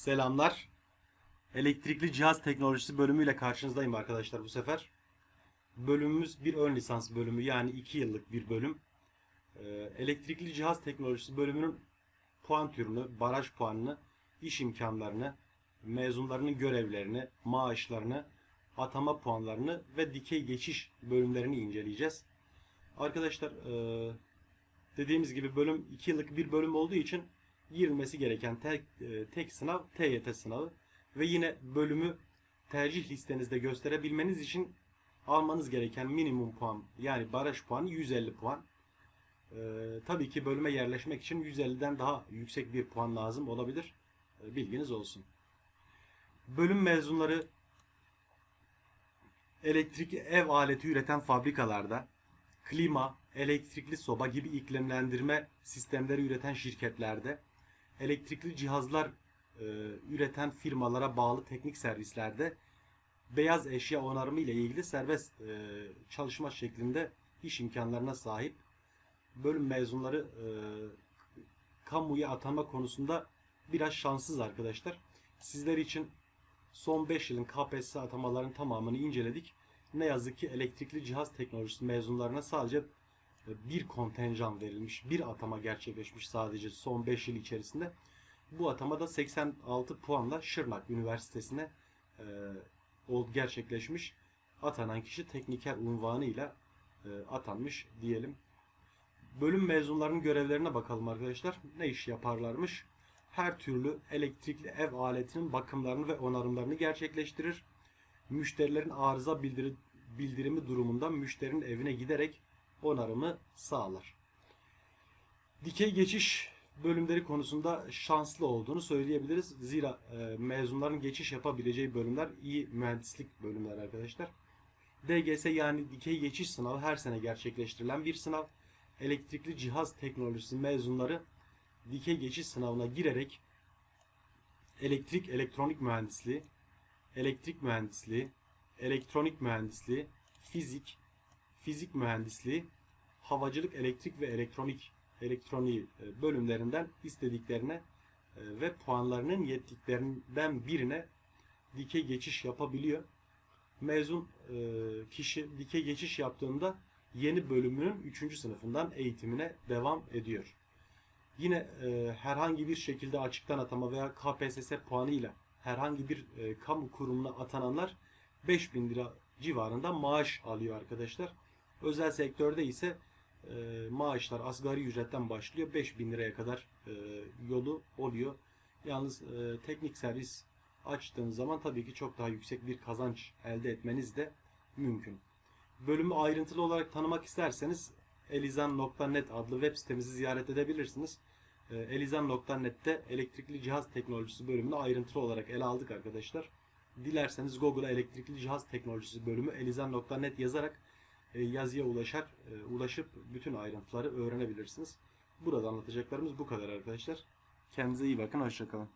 Selamlar. Elektrikli cihaz teknolojisi bölümüyle karşınızdayım arkadaşlar bu sefer. Bölümümüz bir ön lisans bölümü yani 2 yıllık bir bölüm. Ee, Elektrikli cihaz teknolojisi bölümünün puan türünü, baraj puanını, iş imkanlarını, mezunlarının görevlerini, maaşlarını, atama puanlarını ve dikey geçiş bölümlerini inceleyeceğiz. Arkadaşlar e, dediğimiz gibi bölüm 2 yıllık bir bölüm olduğu için girilmesi gereken tek, e, tek sınav TYT sınavı ve yine bölümü tercih listenizde gösterebilmeniz için almanız gereken minimum puan yani baraj puanı 150 puan. Ee, tabii ki bölüme yerleşmek için 150'den daha yüksek bir puan lazım olabilir. Ee, bilginiz olsun. Bölüm mezunları elektrik ev aleti üreten fabrikalarda klima, elektrikli soba gibi iklimlendirme sistemleri üreten şirketlerde, elektrikli cihazlar e, üreten firmalara bağlı teknik servislerde beyaz eşya onarımı ile ilgili serbest e, çalışma şeklinde iş imkanlarına sahip bölüm mezunları e, kamuya atanma konusunda biraz şanssız arkadaşlar. Sizler için son 5 yılın KPSS atamalarının tamamını inceledik. Ne yazık ki elektrikli cihaz teknolojisi mezunlarına sadece bir kontenjan verilmiş, bir atama gerçekleşmiş sadece son 5 yıl içerisinde. Bu atamada 86 puanla Şırnak Üniversitesi'ne e, gerçekleşmiş. Atanan kişi tekniker unvanıyla e, atanmış diyelim. Bölüm mezunlarının görevlerine bakalım arkadaşlar. Ne iş yaparlarmış? Her türlü elektrikli ev aletinin bakımlarını ve onarımlarını gerçekleştirir. Müşterilerin arıza bildiri- bildirimi durumunda müşterinin evine giderek onarımı sağlar. Dikey geçiş bölümleri konusunda şanslı olduğunu söyleyebiliriz. Zira e, mezunların geçiş yapabileceği bölümler iyi mühendislik bölümler arkadaşlar. DGS yani dikey geçiş sınavı her sene gerçekleştirilen bir sınav. Elektrikli cihaz teknolojisi mezunları dikey geçiş sınavına girerek elektrik elektronik mühendisliği, elektrik mühendisliği, elektronik mühendisliği, fizik, fizik mühendisliği, havacılık, elektrik ve elektronik elektroniği e, bölümlerinden istediklerine e, ve puanlarının yettiklerinden birine dikey geçiş yapabiliyor. Mezun e, kişi dikey geçiş yaptığında yeni bölümünün 3. sınıfından eğitimine devam ediyor. Yine e, herhangi bir şekilde açıktan atama veya KPSS puanıyla herhangi bir e, kamu kurumuna atananlar 5000 lira civarında maaş alıyor arkadaşlar. Özel sektörde ise e, maaşlar asgari ücretten başlıyor 5000 liraya kadar e, yolu oluyor. Yalnız e, teknik servis açtığınız zaman tabii ki çok daha yüksek bir kazanç elde etmeniz de mümkün. Bölümü ayrıntılı olarak tanımak isterseniz elizan.net adlı web sitemizi ziyaret edebilirsiniz. E, elizan.net'te elektrikli cihaz teknolojisi bölümünü ayrıntılı olarak ele aldık arkadaşlar. Dilerseniz Google'a elektrikli cihaz teknolojisi bölümü elizan.net yazarak yazıya ulaşar, e, ulaşıp bütün ayrıntıları öğrenebilirsiniz. Burada anlatacaklarımız bu kadar arkadaşlar. Kendinize iyi bakın, hoşçakalın.